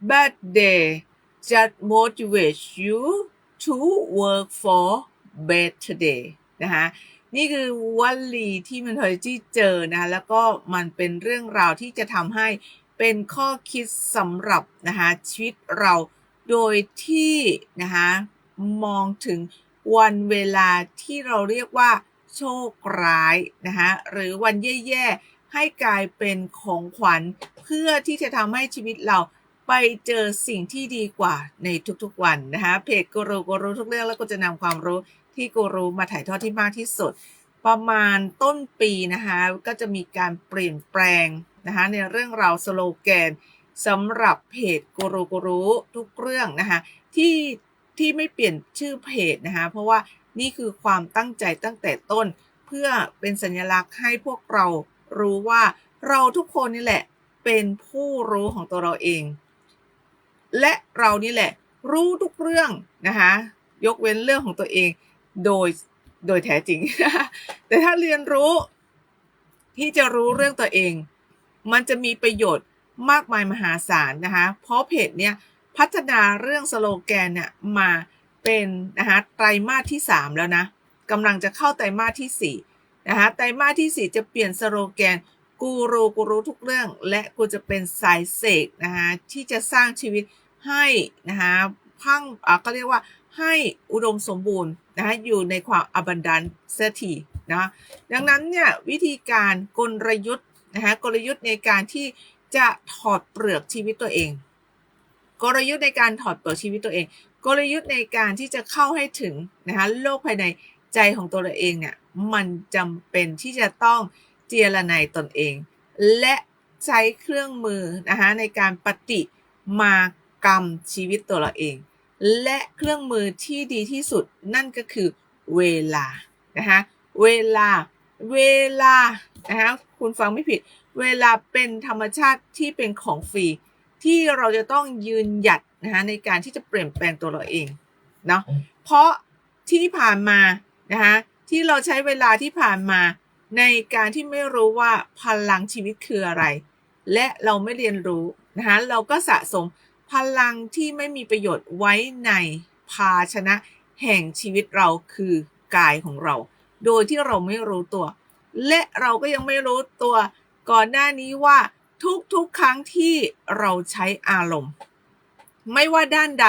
but they just motivate you to work for better day นะคะนี่คือวลีที่มันเคยที่เจอนะแล้วก็มันเป็นเรื่องราวที่จะทำให้เป็นข้อคิดสำหรับนะคะชีวิตเราโดยที่นะคะมองถึงวันเวลาที่เราเรียกว่าโชคร้ายนะคะหรือวันแย่ๆให้กลายเป็นของขวัญเพื่อที่จะทำให้ชีวิตเรา ไปเจอสิ่งที่ดีกว่าในทุกๆวันนะคะเพจกูรูกูรู้ทุกเรื่องแล้วก็จะนำความรู้ที่กูรู้มาถ่ายทอดที่มากที่สุด ประมาณต้นปีนะคะก็จะมีการเปลี่ยนแปลงนะคะในเรื่องราวสโลแกนสำหรับเพจกูรูกูรู้ทุกเรื่องนะคะที่ที่ไม่เปลี่ยนชื่อเพจนะคะเพราะว่านี่คือความตั้งใจตั้งแต่ต้น เพื่อเป็นสัญลักษณ์ให้พวกเรารู้ว่าเราทุกคนนี่แหละเป็นผู้รู้ของตัวเราเอง และเรานี่แหละ รู้ทุกเรื่องนะคะยกเว้นเรื่องของตัวเองโดยโดยแท้จริง แต่ถ้าเรียนรู้ที่จะรู้เรื่องตัวเอง มันจะมีประโยชน์มากมายมหาศาลนะคะ เพราะเพจเนี่ยพัฒนาเรื่องสโลแกนเนี่ยมาเป็นนะคะไตรมาสที่ 3 แล้วนะกำลังจะเข้าไตรมาสที่4นะคะไตรมาสที่ 4 จะเปลี่ยนสโลแกน กูรูกูรู้ทุกเรื่อง และกูจะเป็นสายเสกนะคะที่จะสร้างชีวิตให้นะคะพังอ่าก็เรียกว่าให้อุดมสมบูรณ์นะคะอยู่ในความอบันดันเสียทีนะดังนั้นเนี่ยวิธีการกลยุทธ์นะคะกลยุทธ์ในการที่จะถอดเปลือกชีวิตตัวเอง กลยุทธ์ในการถอดเปลือกชีวิตตัวเอง กลยุทธ์ในการที่จะเข้าให้ถึงนะคะโลกภายในใจของตัวเราเองเนี่ยมันจำเป็นที่จะต้อง เจรนายตนเอง และใช้เครื่องมือนะคะในการปฏิมากรรมชีวิตตัวเราเอง และเครื่องมือที่ดีที่สุดนั่นก็คือเวลานะคะเวลาเวลานะคะคุณฟังไม่ผิด เวลาเป็นธรรมชาติที่เป็นของฟรี ที่เราจะต้องยืนหยัดนะคะในการที่จะเปลี่ยนแปลงตัวเราเองเนาะเพราะที่ผ่านมานะคะที่เราใช้เวลาที่ผ่านมา ในการที่ไม่รู้ว่าพลังชีวิตคืออะไร และเราไม่เรียนรู้นะคะเราก็สะสมพลังที่ไม่มีประโยชน์ไว้ในภาชนะแห่งชีวิตเราคือกายของเรา โดยที่เราไม่รู้ตัว และเราก็ยังไม่รู้ตัวก่อนหน้านี้ว่าทุกๆครั้งที่เราใช้อารมณ์ ไม่ว่าด้านใด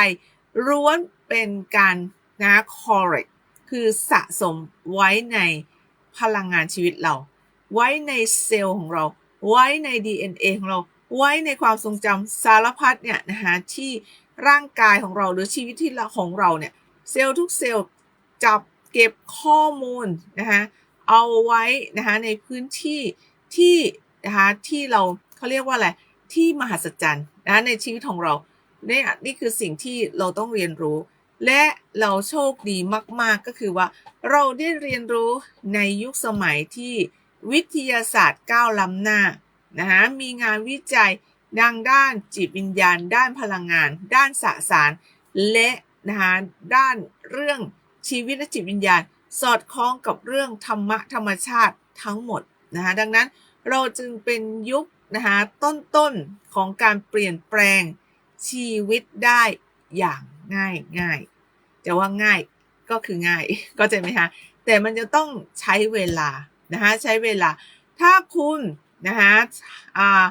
ล้วนเป็นการนะ correct คือสะสมไว้ใน พลังงานชีวิตเรา ไว้ในเซลล์ของเรา ไว้ใน DNA ของเรา ไว้ในความทรงจำสารพัดเนี่ยนะคะที่ร่างกายของเราหรือชีวิตที่ของเราเนี่ยเซลล์ทุกเซลล์จับเก็บข้อมูลนะคะเอาไว้นะคะในพื้นที่ที่นะคะที่เราเขาเรียกว่าอะไรที่มหัศจรรย์นะในชีวิตของเราเนี่ยนี่คือสิ่งที่เราต้องเรียนรู้ และเราโชคดีมาก ๆ ก็คือว่า เราได้เรียนรู้ในยุคสมัยที่วิทยาศาสตร์ก้าวล้ำหน้านะคะมีงานวิจัยดังด้านจิตวิญญาณ ด้านพลังงาน ด้านสสาร และนะคะด้านเรื่องชีวิตและจิตวิญญาณ สอดคล้องกับเรื่องธรรมะธรรมชาติทั้งหมดนะคะดังนั้นเราจึงเป็นยุคนะคะต้นๆของการเปลี่ยนแปลงชีวิตได้อย่าง ง่ายง่ายจะว่าง่ายก็คือง่ายก็จะไหมคะแต่มันจะต้องใช้เวลานะคะใช้เวลา ถ้าคุณนะคะอ่า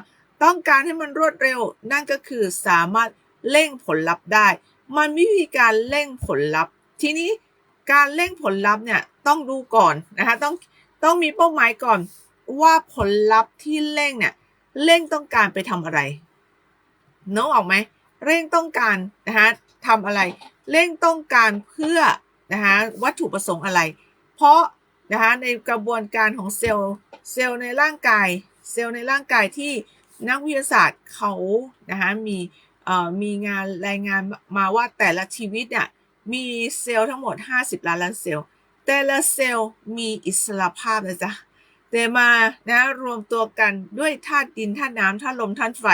ต้องการให้มันรวดเร็ว นั่นก็คือสามารถเร่งผลลัพธ์ได้ มันไมีวิธีการเร่งผลลัพธ์ ทีนี้การเร่งผลลัพธ์เนี่ยต้องดูก่อนนะคะต้องต้องมีเป้าหมายก่อนว่าผลลัพธ์ที่เร่งเนี่ยเร่งต้องการไปทำอะไรน้องออกไหมเร่งต้องการนะคะ ทำอะไร เร่งต้องการเพื่อนะคะวัตถุประสงค์อะไร เพราะนะคะในกระบวนการของเซลล์เซลล์ในร่างกาย เซลล์ในร่างกายที่นักวิทยาศาสตร์เขานะคะมีมีงานรายงานมาว่าแต่ละชีวิตเนี่ยมีเซลล์ทั้งหมด 50 ล้านล้านเซลล์ แต่ละเซลล์มีอิสระภาพนะจ๊ะแต่มานะรวมตัวกันด้วยธาตุดินธาตุน้ำธาตุลมธาตุไฟ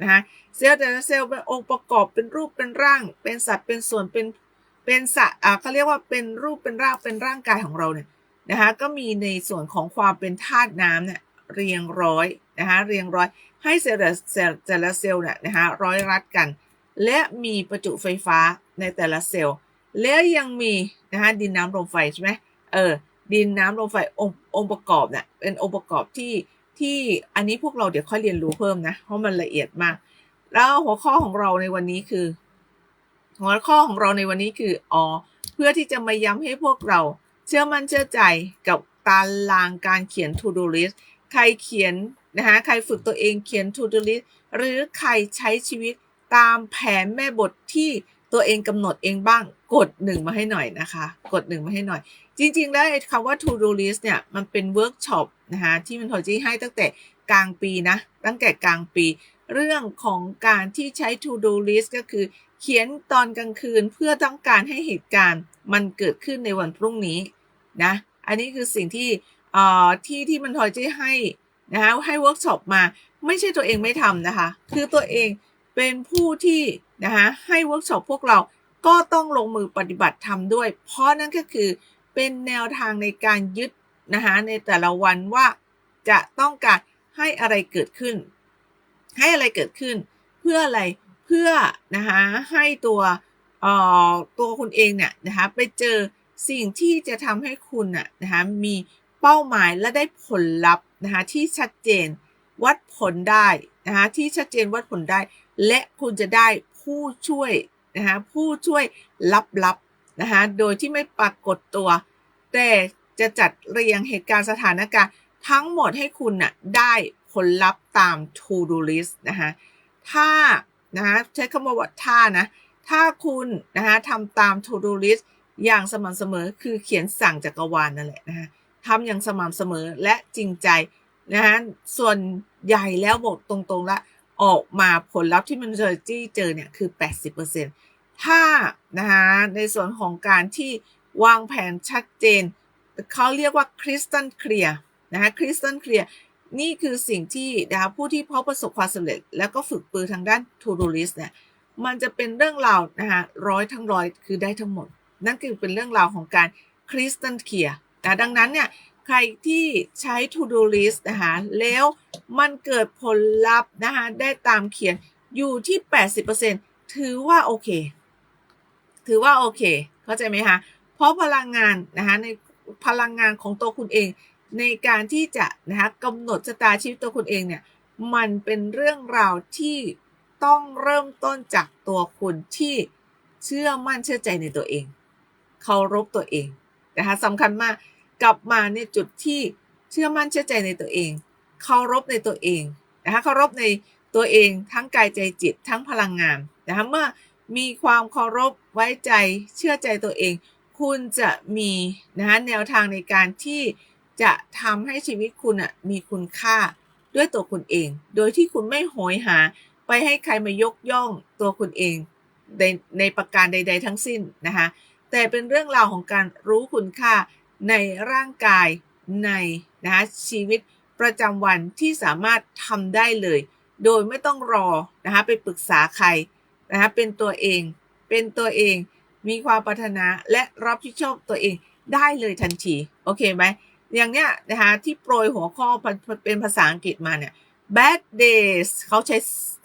นะคะเซลล์แต่ละเซลล์เป็นองค์ประกอบเป็นรูปเป็นร่าง เป็นสัตว์เป็นส่วนเป็นเป็นสัตว์อ่าเขาเรียกว่าเป็นรูปเป็นร่างเป็นร่างกายของเราเนี่ยนะคะก็มีในส่วนของความเป็นธาตุน้ำเนี่ยเรียงร้อยนะคะเรียงร้อยให้เซลล์แต่ละเซลล์เนี่ยนะคะร้อยรัดกัน และมีประจุไฟฟ้าในแต่ละเซลล์ และยังมีนะคะดินน้ำลมไฟใช่ไหมเออดินน้ำลมไฟองค์องค์ประกอบเนี่ยเป็นองค์ประกอบที่ ที่อันนี้พวกเราเดี๋ยวค่อยเรียนรู้เพิ่มนะ เพราะมันละเอียดมาก แล้วหัวข้อของเราในวันนี้คือ หัวข้อของเราในวันนี้คืออ๋อเพื่อที่จะมาย้ำให้พวกเรา เชื่อมั่นเชื่อใจกับตารางการเขียน to do list ใครเขียนนะคะใครฝึกตัวเองเขียน to do list หรือใครใช้ชีวิตตามแผนแม่บทที่ตัวเองกำหนดเองบ้าง กดหนึ่งมาให้หน่อยนะคะ กดหนึ่งมาให้หน่อย จริงๆ แล้วคำว่า to do list เนี่ย มันเป็นเวิร์กช็อปนะคะที่มันทอจี้ให้ตั้งแต่กลางปีนะ ตั้งแต่กลางปี เรื่องของการที่ใช้ to do list ก็คือ เขียนตอนกลางคืนเพื่อต้องการให้เหตุการณ์มันเกิดขึ้นในวันพรุ่งนี้นะ อันนี้คือสิ่งที่เอ่อที่ที่มันทอยจี้ให้นะคะให้เวิร์กช็อปมาไม่ใช่ตัวเองไม่ทำนะคะ คือตัวเองเป็นผู้ที่นะคะให้เวิร์กช็อปพวกเราก็ต้องลงมือปฏิบัติทำด้วย เพราะนั่นก็คือ เป็นแนวทางในการยึดนะคะในแต่ละวันว่าจะต้องการให้อะไรเกิดขึ้น ให้อะไรเกิดขึ้น เพื่ออะไรเพื่อนะคะให้ตัวเอ่อตัวคุณเองเนี่ยนะคะไปเจอสิ่งที่จะทำให้คุณน่ะนะคะมีเป้าหมายและได้ผลลัพธ์นะคะที่ชัดเจนวัดผลได้นะคะที่ชัดเจนวัดผลได้ และคุณจะได้ผู้ช่วยนะคะผู้ช่วยลับๆ นะคะโดยที่ไม่ปรากฏตัว แต่จะจัดเรียงเหตุการณ์สถานการณ์ทั้งหมดให้คุณน่ะได้ผลลัพธ์ตาม to do list นะคะถ้านะคะใช้คำว่าถ้านะถ้าคุณนะคะทำตาม to do list อย่างสม่ำเสมอคือเขียนสั่งจักรวาลนั่นแหละนะคะทำอย่างสม่ำเสมอและจริงใจนะคะส่วนใหญ่แล้วบอกตรงๆละออกมาผลลัพธ์ที่มันเจอจี้เจอเนี่ยคือ 80% ถ้านะคะในส่วนของการที่วางแผนชัดเจน เขาเรียกว่าคริสตัลเคลียร์นะคะคริสตัลเคลียร์นี่คือสิ่งที่นะผู้ที่พบประสบความสำเร็จ แล้วก็ฝึกปือทางด้าน to do list เนี่ยมันจะเป็นเรื่องราวนะคะร้อยทั้งร้อยคือได้ทั้งหมด นั่นคือเป็นเรื่องราวของการคริสตัลเคลียร์นะดังนั้นเนี่ยใครที่ใช้ to do list นะคะแล้วมันเกิดผลลัพธ์นะคะได้ตามเขียนอยู่ที่ 80%ถือว่าโอเค ถือว่าโอเค เข้าใจไหมคะเพราะพลังงานนะคะในพลังงานของตัวคุณเอง ในการที่จะนะคะกำหนดชะตาชีวิตตัวคุณเองเนี่ยมันเป็นเรื่องราวที่ต้องเริ่มต้นจากตัวคุณที่เชื่อมั่นเชื่อใจในตัวเองเคารพตัวเองนะคะสำคัญมากกลับมาในจุดที่เชื่อมั่นเชื่อใจในตัวเองเคารพในตัวเองนะคะเคารพในตัวเองทั้งกายใจจิตทั้งพลังงานนะคะเมื่อ มีความเคารพไว้ใจเชื่อใจตัวเอง คุณจะมีนะคะแนวทางในการที่จะทำให้ชีวิตคุณอะมีคุณค่าด้วยตัวคุณเอง โดยที่คุณไม่โหยหาไปให้ใครมายกย่องตัวคุณเองในในประการใด ๆ ทั้งสิ้นนะคะแต่เป็นเรื่องราวของการรู้คุณค่าในร่างกายในนะคะชีวิตประจำวันที่สามารถทำได้เลย โดยไม่ต้องรอนะคะไปปรึกษาใคร นะคะเป็นตัวเอง เป็นตัวเอง มีความปรารถนาและรับผิดชอบตัวเองได้เลยทันที โอเคไหม อย่างเนี้ยนะคะที่โปรยหัวข้อเป็นภาษาอังกฤษมาเนี่ย bad days เขาใช้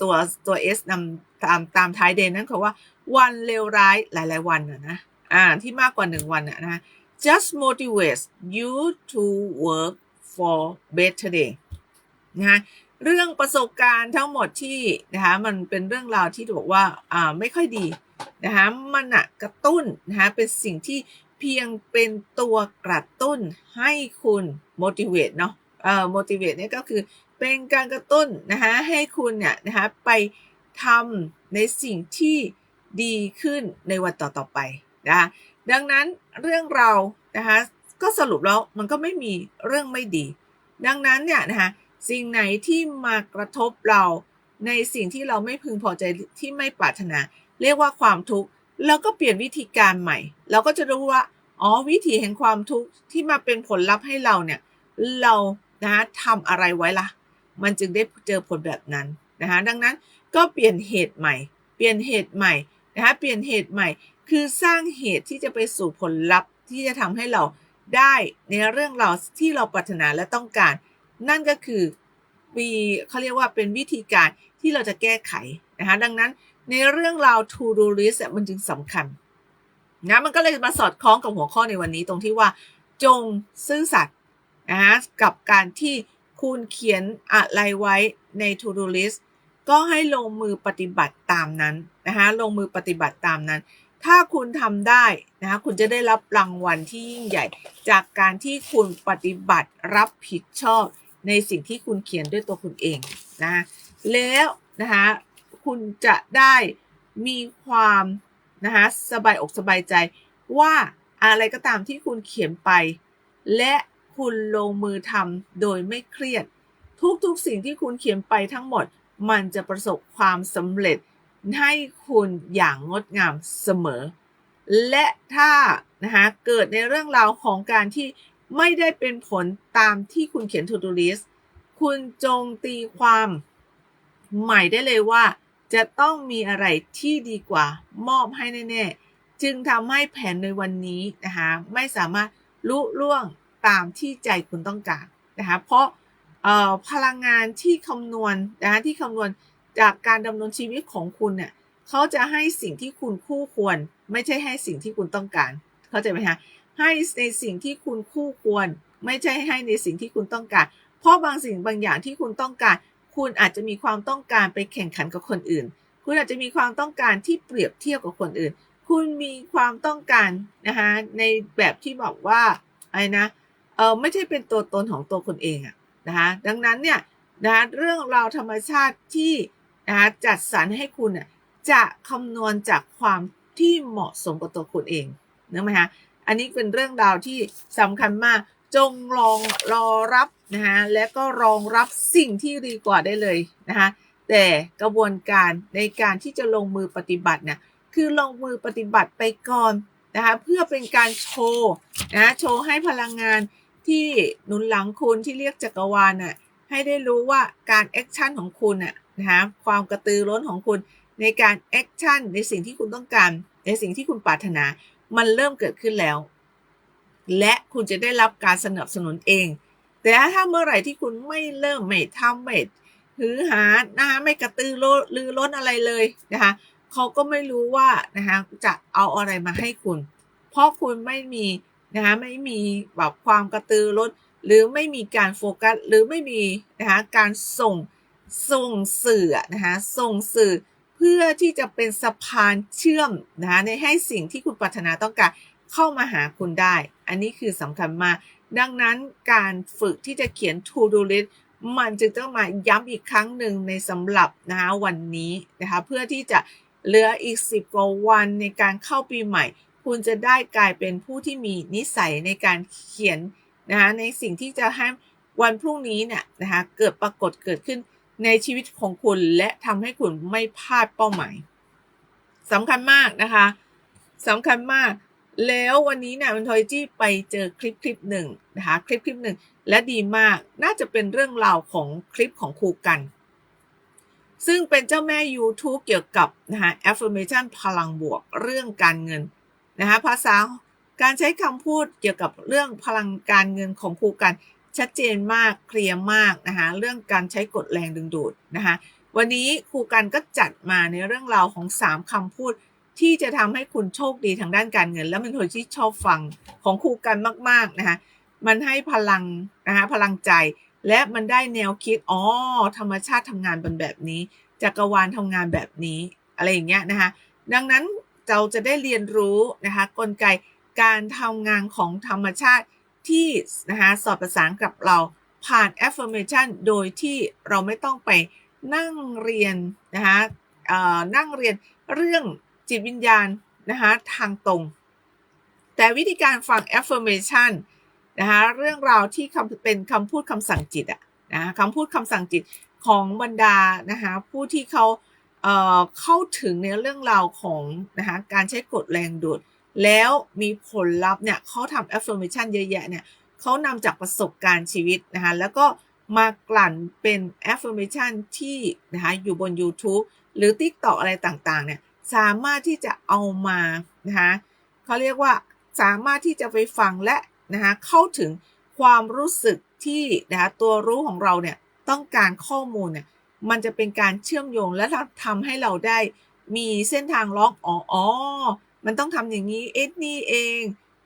ตัวตัว s นำตามตามท้ายเดนนั่นคือว่าวันเลวร้ายหลาย ๆ วันนะนะ อ่า ที่มากกว่าหนึ่งวันนะนะ just motivates you to work for better day นะคะ เรื่องประสบการณ์ทั้งหมดที่นะคะมันเป็นเรื่องราวที่บอกว่าอ่าไม่ค่อยดีนะคะมันอะกระตุ้นนะคะเป็นสิ่งที่เพียงเป็นตัวกระตุ้นให้คุณ motivate เนาะเอ่อ motivate เนี่ยก็คือเป็นการกระตุ้นนะคะให้คุณเนี่ยนะคะไปทำในสิ่งที่ดีขึ้นในวันต่อๆไปนะะดังนั้นเรื่องเรานะคะก็สรุปแล้วมันก็ไม่มีเรื่องไม่ดี ดังนั้นเนี่ยนะคะ สิ่งไหนที่มากระทบเราในสิ่งที่เราไม่พึงพอใจที่ไม่ปรารถนา เรียกว่าความทุกข์เราก็เปลี่ยนวิธีการใหม่ เราก็จะรู้ว่าอ๋อวิธีแห่งความทุกข์ที่มาเป็นผลลัพธ์ให้เราเนี่ยเรานะทำอะไรไว้ละ่ะ มันจึงได้เจอผลแบบนั้นนะคะดังนั้นก็เปลี่ยนเหตุใหม่ เปลี่ยนเหตุใหม่นะคะเปลี่ยนเหตุใหม่ คือสร้างเหตุที่จะไปสู่ผลลัพธ์ที่จะทำให้เราได้ในเรื่องเราที่เราปรารถนาและต้องการ นั่นก็คือมีเขาเรียกว่าเป็นวิธีการที่เราจะแก้ไขนะคะดังนั้นในเรื่องราว to do list อะมันจึงสำคัญนะมันก็เลยมาสอดคล้องกับหัวข้อในวันนี้ตรงที่ว่า จงซื่อสัตย์นะกับการที่คุณเขียนอะไรไว้ใน to do list ก็ให้ลงมือปฏิบัติตามนั้นนะคะลงมือปฏิบัติตามนั้น ถ้าคุณทำได้นะคะคุณจะได้รับรางวัลที่ยิ่งใหญ่ จากการที่คุณปฏิบัติรับผิดชอบ ในสิ่งที่คุณเขียนด้วยตัวคุณเองนะแล้วนะคะคุณจะได้มีความนะคะสบายอกสบายใจว่าอะไรก็ตามที่คุณเขียนไป และคุณลงมือทำโดยไม่เครียด ทุกๆสิ่งที่คุณเขียนไปทั้งหมด มันจะประสบความสำเร็จให้คุณอย่างงดงามเสมอ และถ้านะคะเกิดในเรื่องราวของการที่ ไม่ได้เป็นผลตามที่คุณเขียน to do list คุณจงตีความใหม่ได้เลยว่า จะต้องมีอะไรที่ดีกว่ามอบให้แน่ๆ จึงทำให้แผนในวันนี้นะคะไม่สามารถลุล่วงตามที่ใจคุณต้องการนะคะเพราะพลังงานที่คำนวณนะคะที่คำนวณจากการดำเนินชีวิตของคุณเนี่ยเขาจะให้สิ่งที่คุณคู่ควร ไม่ใช่ให้สิ่งที่คุณต้องการ เข้าใจไหมคะ ให้ในสิ่งที่คุณคู่ควร ไม่ใช่ให้ในสิ่งที่คุณต้องการ เพราะบางสิ่งบางอย่างที่คุณต้องการ คุณอาจจะมีความต้องการไปแข่งขันกับคนอื่น คุณอาจจะมีความต้องการที่เปรียบเทียบกับคนอื่น คุณมีความต้องการนะคะในแบบที่บอกว่าอะไรนะเออไม่ใช่เป็นตัวตนของตัวคนเองอะนะคะดังนั้นเนี่ยนะเรื่องราวธรรมชาติที่นะคะจัดสรรให้คุณน่ะจะคำนวณจากความที่เหมาะสมกับตัวคุณเองนึกไหมคะ อันนี้เป็นเรื่องราวที่สำคัญมาก จงลองรอรับนะคะและก็รองรับสิ่งที่ดีกว่าได้เลยนะคะแต่กระบวนการในการที่จะลงมือปฏิบัติเนี่ยคือลงมือปฏิบัติไปก่อนนะคะเพื่อเป็นการโชว์นะโชว์ให้พลังงานที่หนุนหลังคุณที่เรียกจักรวาลน่ะให้ได้รู้ว่าการแอคชั่นของคุณน่ะนะคะความกระตือร้นของคุณในการแอคชั่นในสิ่งที่คุณต้องการ ในสิ่งที่คุณปรารถนา มันเริ่มเกิดขึ้นแล้ว และคุณจะได้รับการสนับสนุนเอง แต่ถ้าเมื่อไหร่ที่คุณไม่เริ่มไม่ทำไม่หือหานะคะไม่กระตือรือร้นอะไรเลยนะคะเขาก็ไม่รู้ว่านะคะจะเอาอะไรมาให้คุณ เพราะคุณไม่มีนะคะไม่มีแบบความกระตือร้นหรือไม่มีการโฟกัสหรือไม่มีนะคะการส่งส่งสื่อนะคะส่งสื่อ เพื่อที่จะเป็นสะพานเชื่อมนะคะในให้สิ่งที่คุณปรารถนาต้องการเข้ามาหาคุณได้ อันนี้คือสำคัญมาก ดังนั้นการฝึกที่จะเขียน to do list มันจึงต้องมาย้ำอีกครั้งหนึ่งในสำหรับนะคะวันนี้นะคะเพื่อที่จะเหลืออีก 10 กว่าวันในการเข้าปีใหม่ คุณจะได้กลายเป็นผู้ที่มีนิสัยในการเขียนนะคะในสิ่งที่จะให้วันพรุ่งนี้เนี่ยนะคะเกิดปรากฏเกิดขึ้น ในชีวิตของคุณและทำให้คุณไม่พลาดเป้าหมายสำคัญมากนะคะสำคัญมาก แล้ววันนี้เนี่ยมันทอยจี้ไปเจอคลิปคลิปหนึ่งนะคะคลิปคลิปหนึ่งและดีมากน่าจะเป็นเรื่องราวของคลิปของครูกัน ซึ่งเป็นเจ้าแม่ YouTube เกี่ยวกับนะคะ affirmation พลังบวกเรื่องการเงินนะคะภาษาการใช้คำพูดเกี่ยวกับเรื่องพลังการเงินของครูกัน ชัดเจนมากเคลียร์มากนะคะเรื่องการใช้กฎแรงดึงดูดนะคะวันนี้ครูกันก็จัดมาในเรื่องราวของ 3คำพูด ที่จะทำให้คุณโชคดีทางด้านการเงิน และเป็นคนที่ชอบฟังของครูกันมากๆนะคะมันให้พลังนะคะพลังใจและมันได้แนวคิดอ๋อธรรมชาติทำงานเป็นแบบนี้จักรวาลทำงานแบบนี้อะไรอย่างเงี้ยนะคะดังนั้นเราจะได้เรียนรู้นะคะกลไกการทำงานของธรรมชาติ ที่นะคะสอดประสานกับเราผ่าน affirmation โดยที่เราไม่ต้องไปนั่งเรียนนะคะนั่งเรียนเรื่องจิตวิญญาณนะคะทางตรง แต่วิธีการฟัง affirmation นะคะเรื่องราวที่เป็นคำพูดคำสั่งจิตอะนะคำพูดคำสั่งจิตของบรรดานะคะผู้ที่เขาเเข้าถึงในเรื่องราวของนะคะการใช้กฎแรงดูด แล้วมีผลลัพธ์เนี่ยเขาทำ affirmation เยอะแยะเนี่ยเขานำจากประสบการณ์ชีวิตนะคะแล้วก็มากลั่นเป็น affirmation ที่นะคะอยู่บน YouTube หรือ TikTok อะไรต่างๆเนี่ยสามารถที่จะเอามานะคะเขาเรียกว่าสามารถที่จะไปฟังและนะคะเข้าถึงความรู้สึกที่นะคะตัวรู้ของเราเนี่ยต้องการข้อมูลเนี่ยมันจะเป็นการเชื่อมโยงและทำให้เราได้มีเส้นทางล็อกอ๋ออ๋อ มันต้องทำอย่างนี้เอ็ดนี่เอง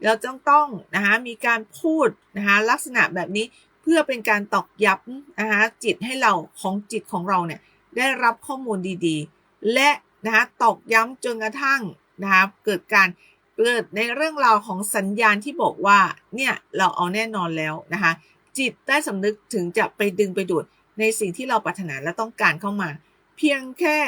เราต้องต้องนะคะมีการพูดนะคะลักษณะแบบนี้เพื่อเป็นการตอกย้ำนะคะจิตให้เราของจิตของเราเนี่ยได้รับข้อมูลดีๆ และนะคะตอกย้ำจนกระทั่งนะคะเกิดการเกิดในเรื่องราวของสัญญาณที่บอกว่าเนี่ยเราเอาแน่นอนแล้วนะคะจิตใต้สำนึกถึงจะไปดึงไปดูดในสิ่งที่เราปรารถนาและต้องการเข้ามา เพียงแค่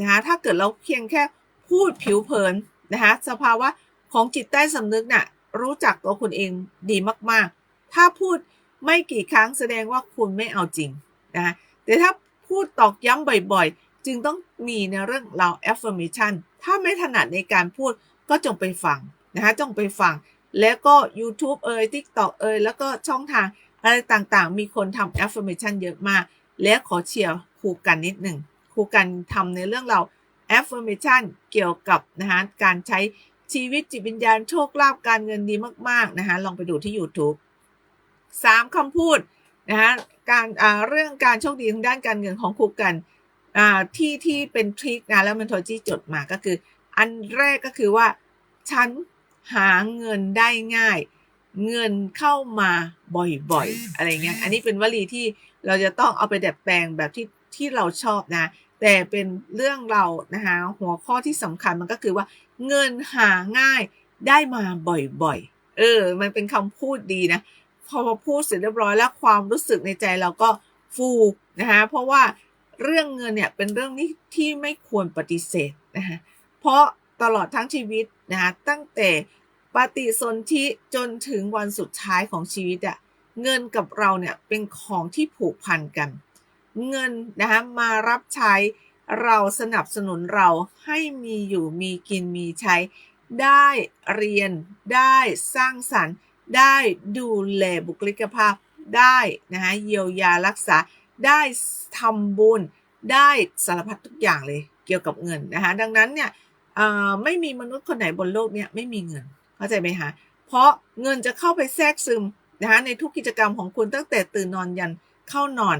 นะคะถ้าเกิดเราเพียงแค่พูดผิวเผิน นะคะสภาวะของจิตใต้สำนึกน่ะรู้จักตัวคุณเองดีมากๆ ถ้าพูดไม่กี่ครั้งแสดงว่าคุณไม่เอาจริงนะคะแต่ถ้าพูดตอกย้ำบ่อยๆ จึงต้องมีในเรื่องราว affirmation ถ้าไม่ถนัดในการพูดก็จงไปฟังนะคะจงไปฟัง แล้วก็ YouTube เอ่ย TikTok เอ่ย แล้วก็ช่องทางอะไรต่างๆ มีคนทำ affirmation เยอะมาก และขอเชียร์ครูกันนิดหนึ่งครูกันทำในเรื่องเรา affirmation เกี่ยวกับนะคะการใช้ชีวิตจิตวิญญาณโชคลาภการเงินดีมากๆนะคะลองไปดูที่ YouTube สามคำพูดนะคะการเรื่องการโชคดีทางด้านการเงินของครูกันที่ที่เป็นทริคนะแล้วมันโทจี้จดมาก็คือ อันแรกก็คือว่า ฉันหาเงินได้ง่าย เงินเข้ามาบ่อยๆ อะไรเงี้ยอันนี้เป็นวลีที่เราจะต้องเอาไปดัดแปลงแบบที่ที่เราชอบนะ แต่เป็นเรื่องเรานะคะหัวข้อที่สำคัญมันก็คือว่า เงินหาง่ายได้มาบ่อยๆ เออ มันเป็นคำพูดดีนะ พอพูดเสร็จเรียบร้อยแล้วความรู้สึกในใจเราก็ฟูนะคะเพราะว่าเรื่องเงินเนี่ยเป็นเรื่องนี้ที่ไม่ควรปฏิเสธนะคะเพราะตลอดทั้งชีวิตนะคะตั้งแต่ปฏิสนธิจนถึงวันสุดท้ายของชีวิตอะเงินกับเราเนี่ยเป็นของที่ผูกพันกัน เงินนะคะมารับใช้เราสนับสนุนเราให้มีอยู่มีกินมีใช้ ได้เรียนได้สร้างสรรค์ ได้ดูแลบุคลิกภาพได้นะคะเยียวยารักษาได้ทำบุญได้สารพัดทุกอย่างเลยเกี่ยวกับเงินนะคะดังนั้นเนี่ยไม่มีมนุษย์คนไหนบนโลกเนี่ยไม่มีเงินเข้าใจไหมคะเพราะเงินจะเข้าไปแทรกซึมนะคะในทุกกิจกรรมของคุณตั้งแต่ตื่นนอนยันเข้านอน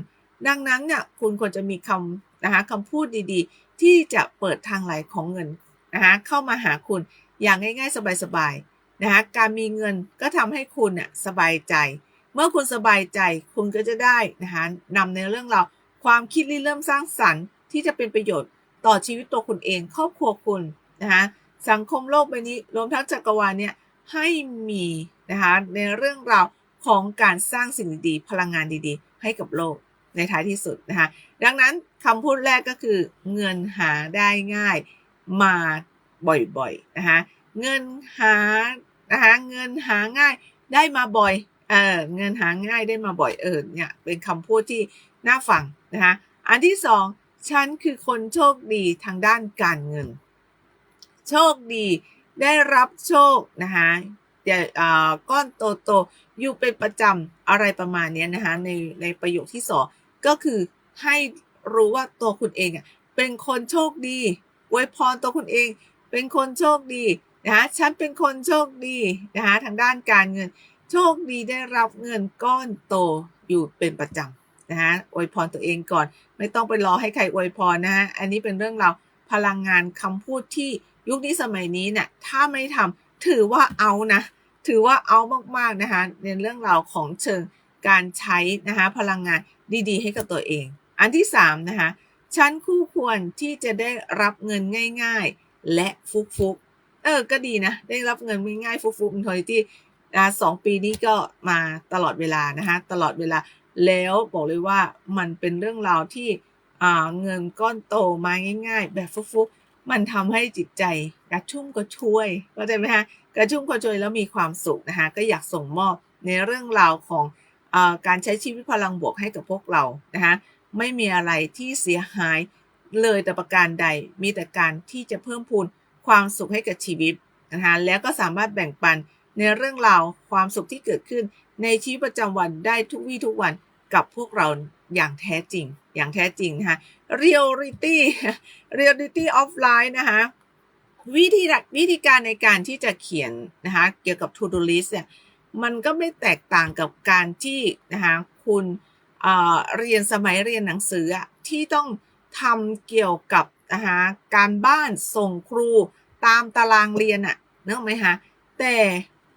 ดังนั้นเนี่ยคุณควรจะมีคำนะคะคำพูดดีๆ ที่จะเปิดทางไหลของเงินนะคะเข้ามาหาคุณอย่างง่ายๆ สบายๆนะคะการมีเงินก็ทำให้คุณน่ยสบายใจ เมื่อคุณสบายใจคุณก็จะได้นะคะนำในเรื่องราวความคิดริเริ่มสร้างสรรค์ที่จะเป็นประโยชน์ต่อชีวิตตัวคุณเองครอบครัวคุณนะคะสังคมโลกใบนี้รวมทั้งจักรวาลเนี่ยให้มีนะคะในเรื่องราวของการสร้างสิ่งดีๆพลังงานดีๆ ให้กับโลก ในท้ายที่สุดนะคะดังนั้นคำพูดแรกก็คือเงินหาได้ง่ายมาบ่อยๆนะคะเงินหานะคะเงินหาง่ายได้มาบ่อยเออเงินหาง่ายได้มาบ่อยเออเนี่ยเป็นคำพูดที่น่าฟังนะคะอันที่สองฉันคือคนโชคดีทางด้านการเงิน โชคดีได้รับโชคนะคะก้อนโตๆอยู่เป็นประจำอะไรประมาณนี้นะคะในในประโยคที่สอง ก็คือให้รู้ว่าตัวคุณเองอะเป็นคนโชคดีไว้พรตัวคุณเอง เป็นคนโชคดีนะคะฉันเป็นคนโชคดีนะคะทางด้านการเงิน โชคดีได้รับเงินก้อนโตอยู่เป็นประจำนะคะอวยพรตัวเองก่อน ไม่ต้องไปรอให้ใครอวยพรนะฮะอันนี้เป็นเรื่องราวพลังงานคำพูดที่ยุคนี้สมัยนี้เนี่ยถ้าไม่ทำถือว่าเอานะ ถือว่าเอามากๆนะคะในเรื่องราวของเชิงการใช้นะคะพลังงาน ดีๆ ให้กับตัวเอง อันที่3นะคะฉันคู่ควรที่จะได้รับเงินง่าย ๆ และฟุกๆเออก็ดีนะ ได้รับเงินง่ายๆฟุกๆอินทอยที่สองปีนี้ก็มาตลอดเวลานะคะตลอดเวลาแล้วบอกเลยว่ามันเป็นเรื่องราวที่เงินก้อนโตมาง่าย ๆ แบบฟุกๆมันทำให้จิตใจกระชุ่มกระชวยเข้าใจไหมคะกระชุ่มกระชวยแล้วมีความสุขนะคะก็อยากส่งมอบในเรื่องราวของ การใช้ชีวิตพลังบวกให้กับพวกเรานะคะไม่มีอะไรที่เสียหายเลยแต่ประการใดมีแต่การที่จะเพิ่มพูนความสุขให้กับชีวิตนะคะแล้วก็สามารถแบ่งปันในเรื่องราวความสุขที่เกิดขึ้น ในชีวิตประจำวันได้ทุกวี่ทุกวันกับพวกเราอย่างแท้จริง อย่างแท้จริงนะคะ reality reality of life นะคะวิธีวิธีการในการที่จะเขียนนะคะเกี่ยวกับ to do list เนี่ย มันก็ไม่แตกต่างกับการที่นะคะคุณเรียนสมัยเรียนหนังสือที่ต้องทำเกี่ยวกับนะคะการบ้านส่งครูตามตารางเรียนอะนึกออกไหมคะแต่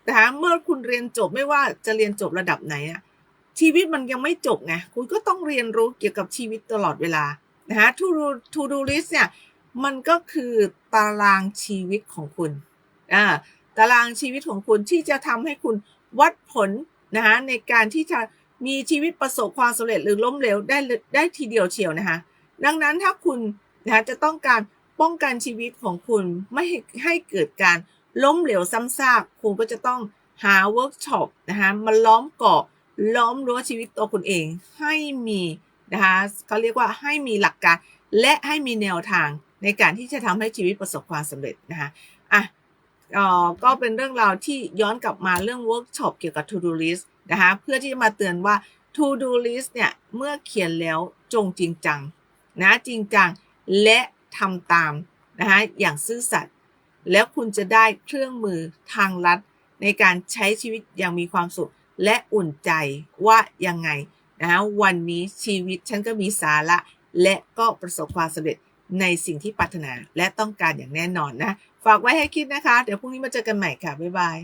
นะคะเมื่อคุณเรียนจบไม่ว่าจะเรียนจบระดับไหนอะชีวิตมันยังไม่จบไงคุณก็ต้องเรียนรู้เกี่ยวกับชีวิตตลอดเวลานะคะ to do to do list เนี่ยมันก็คือตารางชีวิตของคุณอ่าตารางชีวิตของคุณที่จะทำให้คุณ วัดผลนะคะในการที่จะมีชีวิตประสบความสำเร็จหรือล้มเหลวได้ได้ทีเดียวเชียวนะคะดังนั้นถ้าคุณนะคะจะต้องการป้องกันชีวิตของคุณไม่ให้ให้เกิดการล้มเหลวซ้ำซากคุณก็จะต้องหาเวิร์กช็อปนะคะมาล้อมเกาะล้อมรั้วชีวิตตัวคุณเองให้มีนะคะเขาเรียกว่าให้มีหลักการ และให้มีแนวทางในการที่จะทำให้ชีวิตประสบความสำเร็จนะคะอะ ก็เป็นเรื่องราวที่ย้อนกลับมาเรื่องเวิร์กช็อปเกี่ยวกับ to do list นะคะเพื่อที่จะมาเตือนว่า to do list เนี่ย เมื่อเขียนแล้วจงจริงจังนะจริงจังและทำตามนะคะอย่างซื่อสัตย์แล้วคุณจะได้เครื่องมือทางลัดในการใช้ชีวิตอย่างมีความสุขและอุ่นใจว่ายังไงนะคะวันนี้ชีวิตฉันก็มีสาระและก็ประสบความสำเร็จ ในสิ่งที่ปรารถนาและต้องการอย่างแน่นอนนะ ฝากไว้ให้คิดนะคะ เดี๋ยวพรุ่งนี้มาเจอกันใหม่ค่ะ บ๊ายบาย